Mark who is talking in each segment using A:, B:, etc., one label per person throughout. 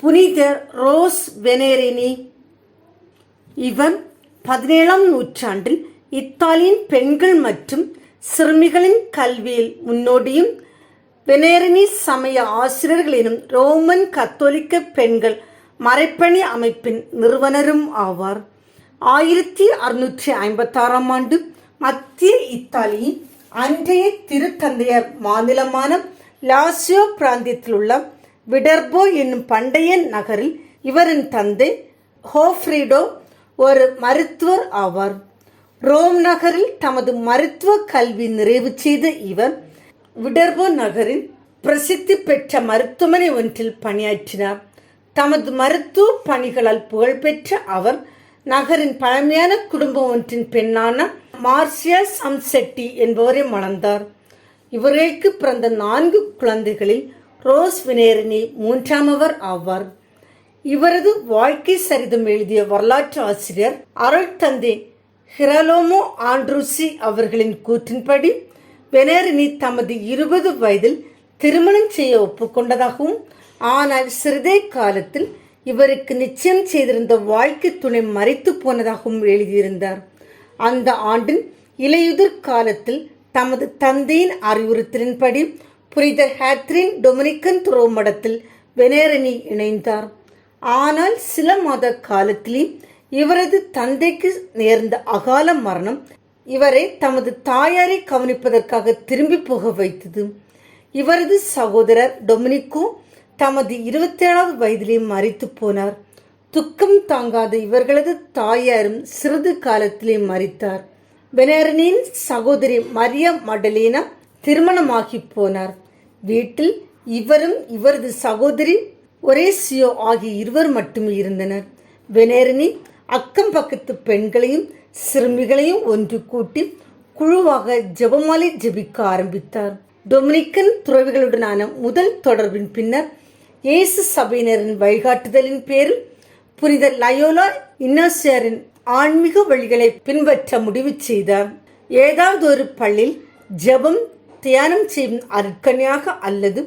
A: புனித ரோஸ் வெனேரினி. இவர் பதினேழாம் நூற்றாண்டில் இத்தாலியின் பெண்கள் மற்றும் சிறுமிகளின் கல்வியில் முன்னோடியும் வெனேரினி சமய ஆசிரியர்களினும் ரோமன் கத்தோலிக்க பெண்கள் மறைப்பணி அமைப்பின் நிறுவனரும் ஆவார். ஆயிரத்தி அறுநூற்றி ஐம்பத்தாறாம் ஆண்டு மத்திய இத்தாலியின் அன்றைய திருத்தந்தையர் மாநிலமான லாசியோ பிராந்தியத்தில் உள்ள விடர்போ என்னும் பண்டைய நகரில் இவரின் தந்தை ஹோஃப்ரிடோ ஒரு மருத்துவர் ஆவார். ரோம் நகரில் தமது மருத்துவ கல்வி நிறைவு செய்த இவர் விடர்போ நகரில் பிரசித்தி பெற்ற மருத்துவமனை ஒன்றில் பணியாற்றினார். தமது மருத்துவ பணிகளால் புகழ்பெற்ற அவர் நகரின் பழமையான குடும்பம் ஒன்றின் பெண்ணான மார்சியா சம்செட்டி என்பவரை மணந்தார். இவர்களுக்கு பிறந்த நான்கு குழந்தைகளில் ரோஸ் வினேரினி மூன்றாமவர் ஆவார். இவரது வாழ்க்கை சரிதம் எழுதிய வரலாற்று ஆசிரியர் அருள் தந்தை ஹிரலோமோ ஆண்ட்ரூசி அவர்களின் கூற்றின்படி வெனேரினி தமது இருபது வயதில் திருமணம் செய்ய ஒப்புக்கொண்டதாகவும் ஆனால் சிறிதே காலத்தில் இவருக்கு நிச்சயம் செய்திருந்த வாழ்க்கை துணை மறைத்து போனதாகவும் எழுதியிருந்தார். அந்த ஆண்டின் இலையுதிர் காலத்தில் தமது தந்தையின் அறிவுறுத்தலின்படி புனித ஹேத்ரின் டொமினிக்கன் துறவுமடத்தில் வெனேரனி இணைந்தார். ஆனால் சில மாத காலத்திலே இவரது தந்தைக்கு நேர்ந்த அகால மரணம் இவரை தமது தாயாரை கவனிப்பதற்காக திரும்பி போக வைத்தது. இவரது சகோதரர் டொமினிக்கோ தமது இருபத்தி ஏழாவது வயதிலே மறித்து போனார். துக்கம் தாங்காத இவர்களது தாயாரும் சிறிது காலத்திலே மறித்தார் பெனரனின் சகோதரி மரியா மடலீனா திருமணமாகி போனார். வீட்டில் இவரும் இவரது சகோதரி ஒரேசியோ ஆகிய இருவர் மட்டுமே இருந்தனர். வெனேரணி அக்கம் பக்கத்து பெண்களையும் சிறுமிகளையும் ஒன்று கூட்டி குழுவாக ஜெபமாலை ஜெபிக்க ஆரம்பித்தார். டொமினிக்கன் துறவிகளுடனான முதல் தொடர்பின் பின்னர் இயேசு சபையினரின் வழிகாட்டுதலின் பேரில் புனித லயோலா இன்னோசியரின் ஆன்மீக வழிகளை பின்பற்ற முடிவு செய்தார். ஏதாவது ஒரு பள்ளியில் ஜெபம் தியானம் செய்யும் அருட்கணியாக அல்லது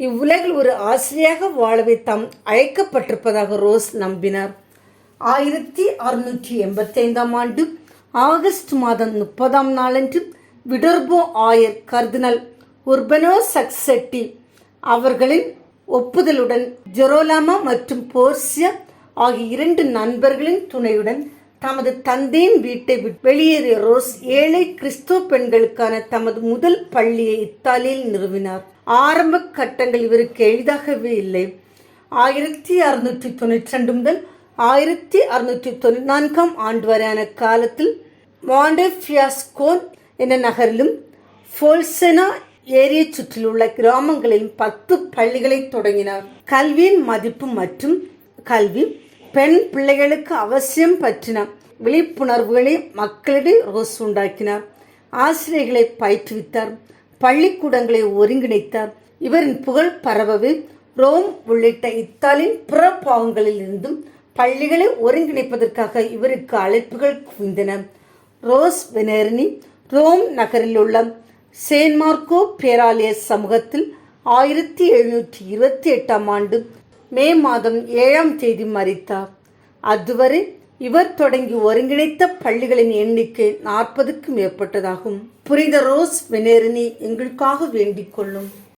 A: இவ்வுலகில் ஒரு ஆசிரியாக வாழவே தாம் அழைக்கப்பட்டிருப்பதாக ரோஸ் நம்பினார். ஆயிரத்தி அறுநூற்றி எண்பத்தைந்தாம் ஆண்டு ஆகஸ்ட் மாதம் முப்பதாம் நாளன்று விடர்போ ஆயர் கர்தினல் உர்பனோ சக்செட்டி அவர்களின் ஒப்புதலுடன் ஜெரோலாமா மற்றும் போர்சியா ஆகிய இரண்டு நண்பர்களின் துணையுடன் தமது தந்தையின் வீட்டை விட்டு வெளியேறிய ரோஸ் ஏழை கிறிஸ்துவ பெண்களுக்கான தமது முதல் பள்ளியை இத்தாலியில் நிறுவினார். ஆரம்ப கட்டங்கள் இவருக்கு எளிதாகவே இல்லை. ஆயிரத்தி அறுநூற்றி தொண்ணூற்றி ரெண்டு முதல் ஆயிரத்தி அறுநூற்றி தொண்ணூற்றி நான்காம் ஆண்டு வரையான காலத்தில் மாண்டெஃபியாஸ்கோன் என்ற நகரிலும் ஃபோல்செனா ஏரியை சுற்றிலுள்ள கிராமங்களிலும் பத்து பள்ளிகளை தொடங்கினார். கல்வியின் மதிப்பு மற்றும் கல்வி பெண் பிள்ளைகளுக்கு அவசியம் பற்றின விழிப்புணர்வுகளை மக்களிடையே ரோஸ் உண்டாக்கினார். ஆசிரியர்களை பயிற்றுவித்தார். பள்ளிக்கூடங்களை ஒருங்கிணைத்தார். இவரின் புகழ் பரவவே ரோம் உள்ளிட்ட இத்தாலியின் பிற பாகங்களில் இருந்தும் பள்ளிகளை ஒருங்கிணைப்பதற்காக இவருக்கு அழைப்புகள் குவிந்தன. ரோஸ் வெனேர்னி ரோம் நகரில் உள்ள சேன்மார்க்கோ பேராலய சமூகத்தில் ஆயிரத்தி எழுநூற்றி இருபத்தி எட்டாம் ஆண்டு மே மாதம் ஏழாம் தேதி மறித்தார். அதுவரை இவர் தொடங்கி ஒருங்கிணைத்த பள்ளிகளின் எண்ணிக்கை நாற்பதுக்கும் மேற்பட்டதாகும். புனித ரோஸ் வெனேரினி எங்களுக்காக வேண்டிக் கொள்ளும்.